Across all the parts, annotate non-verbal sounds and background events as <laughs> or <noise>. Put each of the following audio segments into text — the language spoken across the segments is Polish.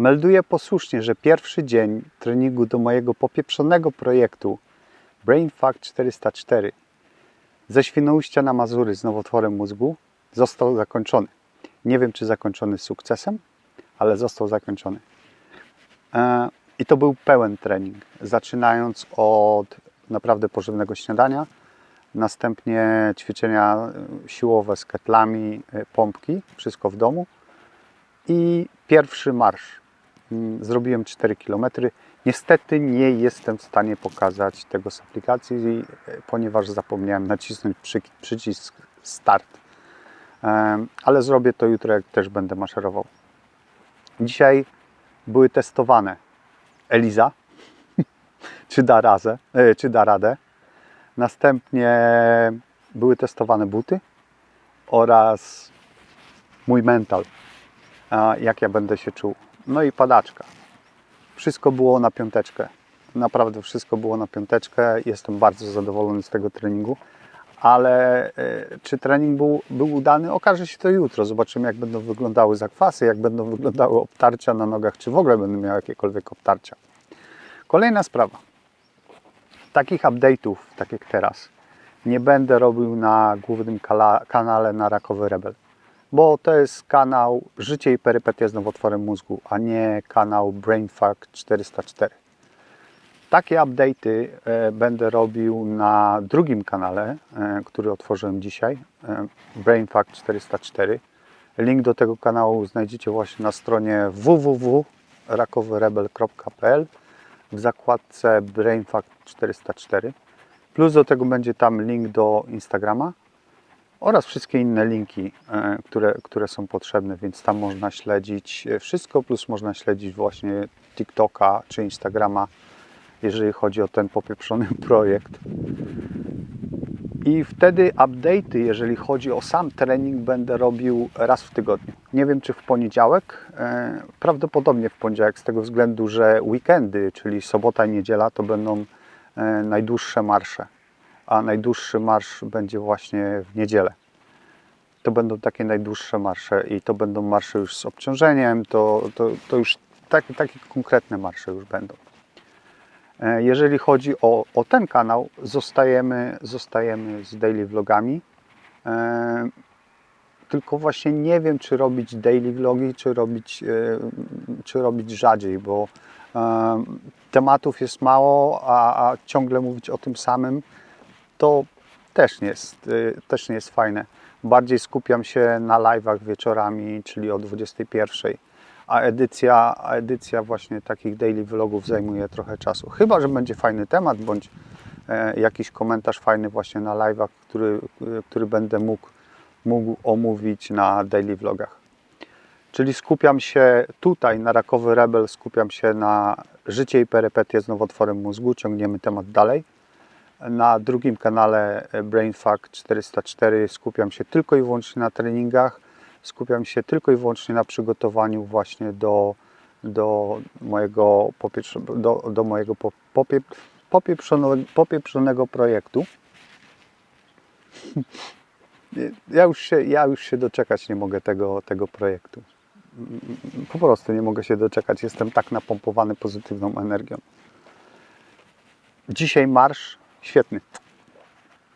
Melduję posłusznie, że pierwszy dzień treningu do mojego popieprzonego projektu BrainFact 404 ze Świnoujścia na Mazury z nowotworem mózgu został zakończony. Nie wiem, czy zakończony sukcesem, ale został zakończony. E, I to był pełen trening, zaczynając od naprawdę pożywnego śniadania, następnie ćwiczenia e, siłowe z ketlami, e, pompki, wszystko w domu i pierwszy marsz. Mm, Zrobiłem 4 km. Niestety nie jestem w stanie pokazać tego z aplikacji, e, ponieważ zapomniałem nacisnąć przy, przycisk start. Ale zrobię to jutro, jak też będę maszerował. Dzisiaj były testowane Eliza, <laughs> czy da, razę, e, czy da radę. Następnie były testowane buty oraz mój mental, jak ja będę się czuł. No i padaczka. Wszystko było na piąteczkę. Naprawdę wszystko było na piąteczkę. Jestem bardzo zadowolony z tego treningu. Ale e, czy trening był, był udany? Okaże się to jutro. Zobaczymy, jak będą wyglądały zakwasy, jak będą wyglądały obtarcia na nogach, czy w ogóle będę miał jakiekolwiek obtarcia. Kolejna sprawa. Takich update'ów, tak jak teraz, nie będę robił na głównym kanale na Rakowy Rebel, bo to jest kanał Życie i perypetia z nowotworem mózgu, a nie kanał BrainFact 404. Takie update'y e, będę robił na drugim kanale, e, który otworzyłem dzisiaj, e, BrainFact 404. Link do tego kanału znajdziecie właśnie na stronie www.rakowyrebel.pl w zakładce BrainFact 404. Plus do tego będzie tam link do Instagrama oraz wszystkie inne linki, e, które, które są potrzebne, więc tam można śledzić e, wszystko, plus można śledzić właśnie TikToka czy Instagrama, jeżeli chodzi o ten popieprzony <laughs> projekt. I wtedy update'y, jeżeli chodzi o sam trening, będę robił raz w tygodniu. Nie wiem, czy w poniedziałek, e, prawdopodobnie w poniedziałek, z tego względu, że weekendy, czyli sobota i niedziela, to będą najdłuższe marsze, a najdłuższy marsz będzie właśnie w niedzielę. To będą takie najdłuższe marsze i to będą marsze już z obciążeniem, to, to, to już tak, takie konkretne marsze już będą. E, Jeżeli chodzi o, o ten kanał, zostajemy, zostajemy z daily vlogami. E, tylko właśnie nie wiem, czy robić daily vlogi, czy robić, e, czy robić rzadziej, bo tematów jest mało, a, a ciągle mówić o tym samym, to też nie jest, e, też nie jest fajne. Bardziej skupiam się na live'ach wieczorami, czyli o 21 a edycja, a edycja właśnie takich daily vlogów zajmuje trochę czasu. Chyba, że będzie fajny temat, bądź e, jakiś komentarz fajny właśnie na live'ach, który, który będę mógł, mógł omówić na daily vlogach. Czyli skupiam się tutaj na Rakowy Rebel, skupiam się na życie i perypetie z nowotworem mózgu, ciągniemy temat dalej. Na drugim kanale e, BrainFact 404 skupiam się tylko i wyłącznie na treningach, skupiam się tylko i wyłącznie na przygotowaniu właśnie do, do mojego, popieprz- do, do mojego po- popie- popieprzonego, popieprzonego projektu. <laughs> Ja już, się, ja już się doczekać nie mogę tego, tego projektu. Po prostu nie mogę się doczekać. Jestem tak napompowany pozytywną energią. Dzisiaj marsz świetny.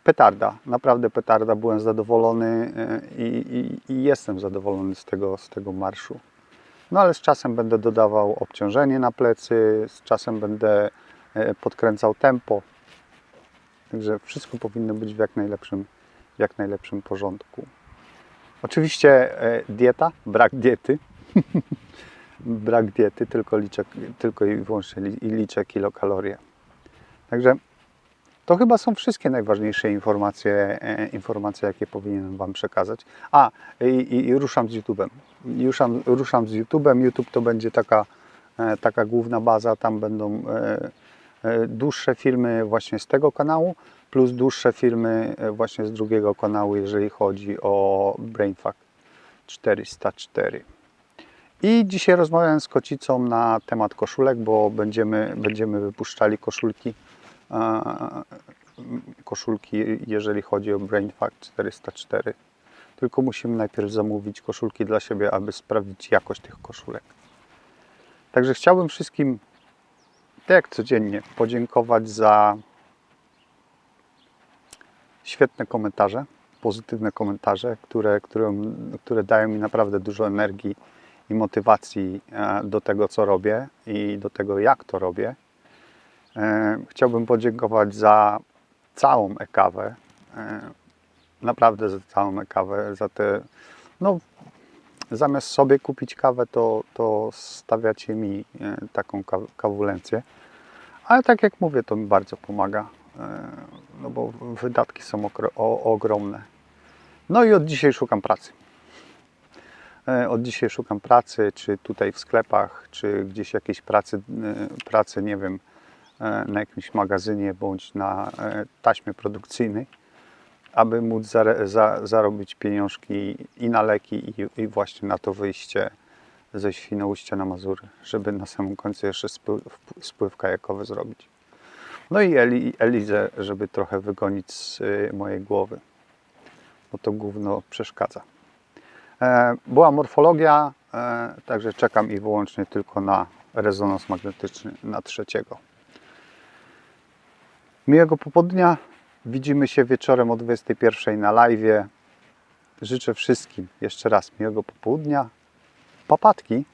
Petarda, naprawdę petarda. Byłem zadowolony e, i, i, i jestem zadowolony z tego, z tego marszu. No ale z czasem będę dodawał obciążenie na plecy, z czasem będę e, podkręcał tempo. Także wszystko powinno być w jak najlepszym, w jak najlepszym porządku. Oczywiście e, dieta, brak diety. <laughs> brak diety, tylko liczę, tylko i wyłącznie liczę kilokalorie. Także to chyba są wszystkie najważniejsze informacje, e, informacje jakie powinienem Wam przekazać. A, i, i, ruszam z YouTube'em. Ruszam, ruszam z YouTube'em. YouTube to będzie taka, e, taka główna baza. Tam będą e, dłuższe filmy właśnie z tego kanału, plus dłuższe filmy właśnie z drugiego kanału, jeżeli chodzi o BrainFact 404. I dzisiaj rozmawiałem z kocicą na temat koszulek, bo będziemy, będziemy wypuszczali koszulki koszulki, jeżeli chodzi o BrainFact 404. Tylko musimy najpierw zamówić koszulki dla siebie, aby sprawdzić jakość tych koszulek. Także chciałbym wszystkim, tak jak codziennie, podziękować za świetne komentarze, pozytywne komentarze, które, które, które dają mi naprawdę dużo energii i motywacji e, do tego, co robię i do tego, jak to robię. E, Chciałbym podziękować za całą ekawę, e, naprawdę za całą ekawę, za te, no zamiast sobie kupić kawę, to, to stawiacie mi e, taką ka- kawulencję. Ale tak jak mówię, to mi bardzo pomaga, no bo wydatki są ogromne. No i od dzisiaj szukam pracy. Od dzisiaj szukam pracy, czy tutaj w sklepach, czy gdzieś jakiejś pracy, pracy nie wiem, na jakimś magazynie bądź na e, taśmie produkcyjnej, aby móc zare- za, zarobić pieniążki i na leki, i, i właśnie na to wyjście ze Świnoujścia na Mazury, żeby na samym końcu jeszcze spływ, spływ kajakowy zrobić. No i Eli, Elizę, żeby trochę wygonić z y, mojej głowy, bo to gówno przeszkadza. E, była morfologia, e, także czekam i wyłącznie tylko na rezonans magnetyczny na trzeciego. Miłego popołudnia. Widzimy się wieczorem o 21 na live. Życzę wszystkim jeszcze raz miłego popołudnia. Papatki